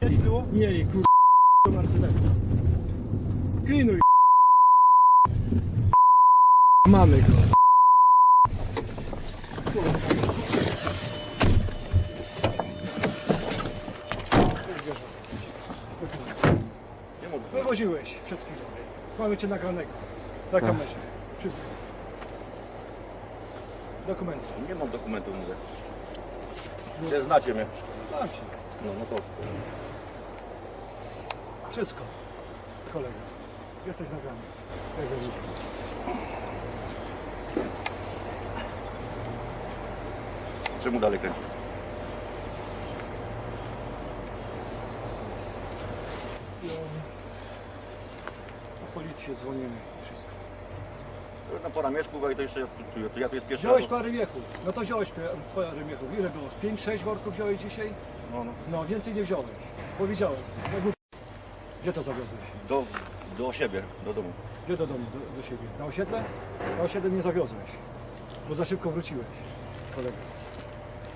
Jedź było? Mieli kur... do Mercedesa. Klinuj. Mamy go. Nie mogę. Wywoziłeś przed chwilą. Mamy cię nagranego. Na kamerze. Wszystko. Dokumenty. Nie mam dokumentu, mówię. Nie znacie mnie. Cię. No, no to. Wszystko. Kolega. Jesteś nagrany. Jak widzisz. Czemu dalej kręcisz? Na policję dzwonimy. Wszystko. Na pora mieszku, i to jeszcze ja, tu- ja tu jest pierwszy Wziąłeś raz. parę miechów. No to wziąłeś pa- parę miechów. Ile było? 5-6 worków wziąłeś dzisiaj? No, no. No, więcej nie wziąłeś. Powiedziałem. Gdzie to zawiozłeś? Do, do siebie, do domu. Gdzie do domu, do, do siebie? Na osiedle? Na osiedle nie zawiozłeś. Bo za szybko wróciłeś. Kolega.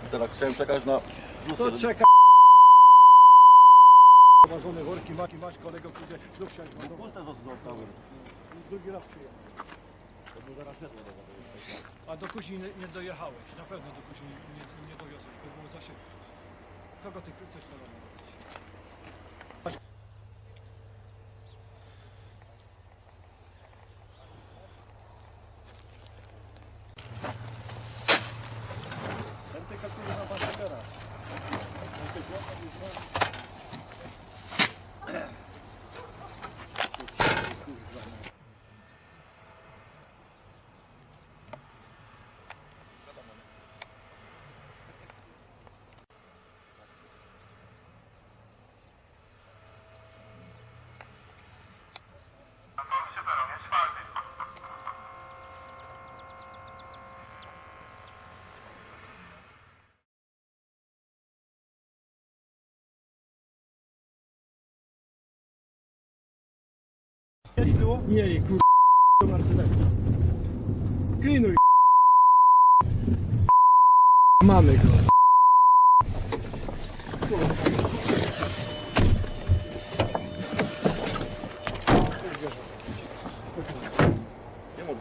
I teraz chciałem przekazać na Co czeka? Prowadzone worki, maki, masz kolego, kurde, znów chciałeś żeby- Puste zostały. Drugi raz przyjechał. A do Kuźni nie, nie dojechałeś. Na pewno do Kuźni nie, nie, nie dowiozłeś, bo było za szybko. Kogo ty chcesz to robić? Ten ty kapturze na pasażera. Jedź było? Mieli kur... do Mercedesa. Klinuj. Mamy go.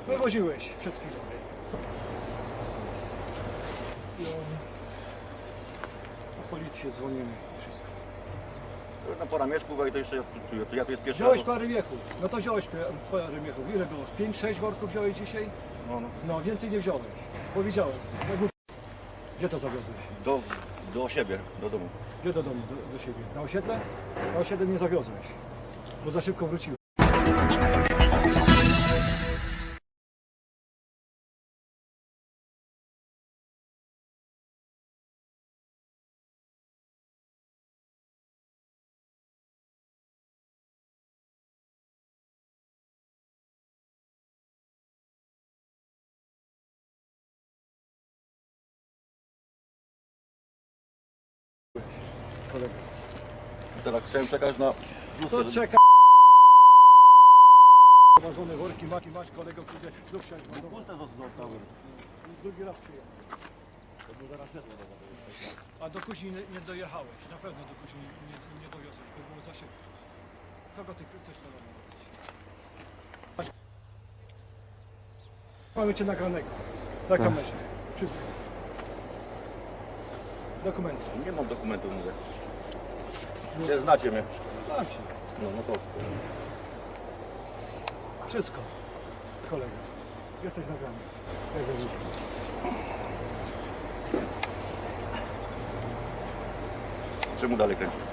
Wywoziłeś przed chwilą. No. Policję dzwonimy. Na pora mieszku, i to jeszcze ja, tu- ja tu jest pierwszy Wziąłeś raz. parę miechów. No to wziąłeś pa- parę miechów. Ile było? 5-6 worków wziąłeś dzisiaj? No, no. No, więcej nie wziąłeś. Powiedziałem. No, Gdzie to zawiozłeś? Do, do siebie, do domu. Gdzie do domu, do, do siebie? Na osiedle? Na osiedle nie zawiozłeś. Bo za szybko wróciłeś. Kolega. Teraz chciałem przekazać na Co czeka? Prowadzone worki, maki, masz kolego, kurde, znów chciałeś ładować. Puste zostały. Drugi raz przyjechał. A do Kuźni nie, nie dojechałeś. Na pewno do Kuźni nie, nie dowiozłeś, bo było za szybko. Kogo ty chcesz to robić? Mamy cię nagranego. Na kamerze. Wszystko. Dokumenty. Nie mam dokumentu, mówię. Nie znacie mnie. Mam cię. No, no to. Wszystko. Kolega. Jesteś nagrany. Jak widzisz. Czemu dalej kręcisz?